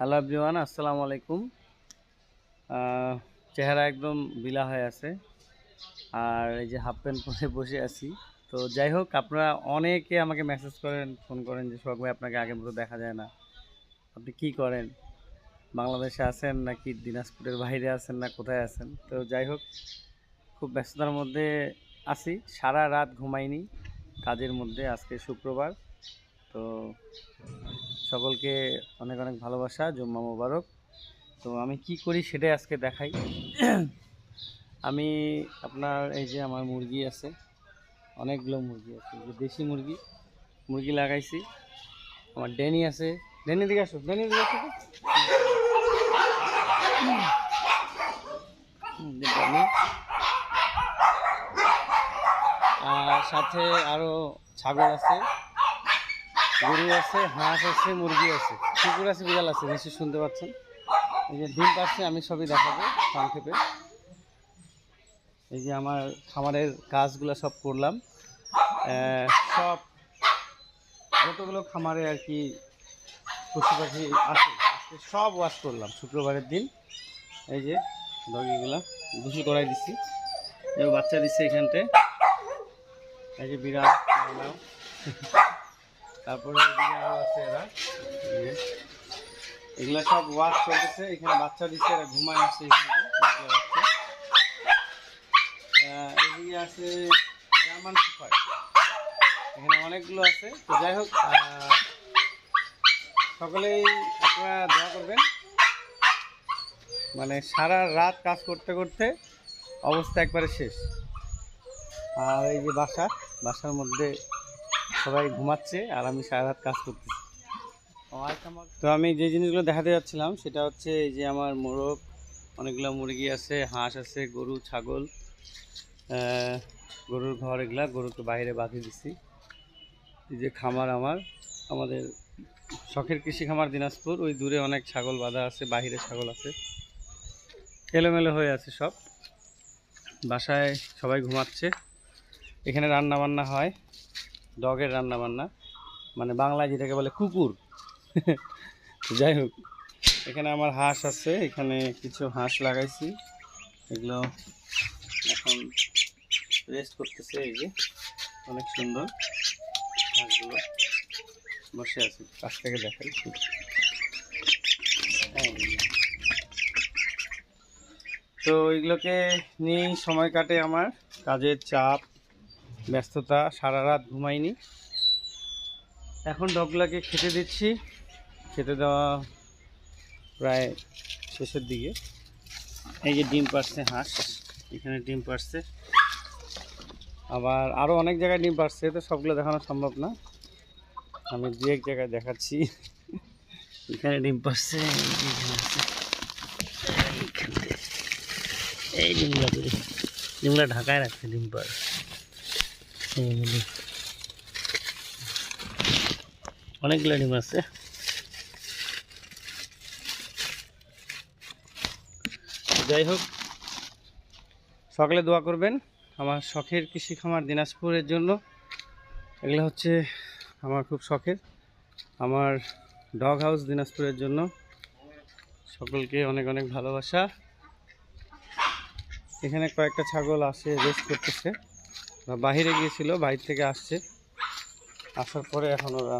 Hello everyone আসসালামু আলাইকুম। চেহারা একদম বিলা হয়ে আছে। আর এই যে হাফ প্যান্ট পরে বসে আছি। তো যাই হোক, আপনারা অনেকে আমাকে মেসেজ করেন ফোন করেন যে, সোহাগ ভাই, আপনাকে আগের মতো দেখা যায় না। আপনি কি করেন? বাংলাদেশে আছেন নাকি দিনাজপুরের বাইরে আছেন না কোথায় আছেন? তো যাই হোক, খুব ব্যস্ততার মধ্যে আছি। সারা রাত ঘুমাইনি। কাজের মধ্যে আজকে শুক্রবার। তো সকলকে অনেক অনেক ভালোবাসা, জুম্মা মোবারক। তো আমি কি করি সেটাই আজকে দেখাই। আমি আপনার এই যে আমার মুরগি আছে, অনেকগুলো মুরগি আছে যে দেশি মুরগি মুরগি লাগাইছি। আমার ডেনি আছে। ডেনি দিকে আসো ডেনি দিকে আসো। আর সাথে আরও ছাগল আছে। গরু আছে, হাঁস আছে, মুরগি আছে। কুকুর আছে, বিড়াল আছে, নিশ্চয়ই শুনতে পাচ্ছেন? এই যে ডিম পাচ্ছে আমি সবই দেখাবো সংক্ষেপে। এই যে আমার খামারের কাজগুলো সব করলাম। সব যতগুলো খামারে আর কি পশু পাখি আছে সব ওয়াশ করলাম শুক্রবারের দিন। এই যে ডগিগুলা গোসল করাই দিচ্ছি বাচ্চা দিচ্ছে এখানটায়। এই যে বিড়াল। তারপরে আছে এরা। সব ওয়াশ চলতেছে এখানে বাচ্চা দিচ্ছে, এরা ঘুমায় আছে এখানে অনেকগুলো আছে। তো যাই হোক সকলেই আপনারা দোয়া করবেন। মানে সারা রাত কাজ করতে করতে অবস্থা একবারে শেষ। আর এই যে বাসা, বাসার মধ্যে সবাই ঘুমাচ্ছে আর আমি সারা রাত কাজ করতেছি। তো আমি যে জিনিসগুলো দেখাতে যাচ্ছিলাম সেটা হচ্ছে এই যে আমার মোরগ অনেকগুলো মুরগি আছে হাঁস আছে গরু ছাগল গরুর ঘর এগুলা গরুকে বাইরে বাঁধিয়ে দিছি। এই যে খামার আমার আমাদের শখের কৃষি খামার দিনাজপুর ওই দূরে অনেক ছাগল বাঁধা আছে বাইরে ছাগল আছে। এলোমেলো হয়ে আছে সব। বাসায় সবাই ঘুমাচ্ছে। এখানে রান্না বান্না হয়। ডগের রান্না বান্না মানে বাংলায় যেটাকে বলে কুকুর। যাই হোক, এখানে আমার হাঁস আছে, এখানে কিছু হাঁস লাগাইছি। এগুলো এখন রেস্ট করতেছে এই যে, অনেক সুন্দর হাঁসগুলো। বসে আছে কাছ থেকে দেখাই তো এগুলোকে নিয়েই সময় কাটে আমার, কাজের চাপ ব্যস্ততা সারা রাত ঘুমাইনি। এখন ডগগুলোকে খেতে দিচ্ছি। খেতে দেওয়া প্রায় শেষের দিকে। এই যে ডিম পারছে হাঁস, এখানে ডিম পারছে আবার আরও অনেক জায়গায় ডিম পারছে তো সবগুলো দেখানো সম্ভব না। আমি দু এক জায়গায় দেখাচ্ছি। এখানে ডিম পারছে এই ডিমগুলো ডিমগুলো ঢাকায় রাখছে ডিম পার। অনেকগুলো আছে। যাই হোক, সকালে দোয়া করবেন আমার শখের কৃষি খামার দিনাজপুরের জন্য। এগুলো হচ্ছে আমার খুব শখের। আমার ডগ হাউস দিনাজপুরের জন্য। সকলকে অনেক অনেক ভালোবাসা। এখানে কয়েকটা ছাগল আসে, রেস্ট করতেছে। বাহিরে গিয়েছিল বাইরে থেকে আসছে। আসার পরে এখন ওরা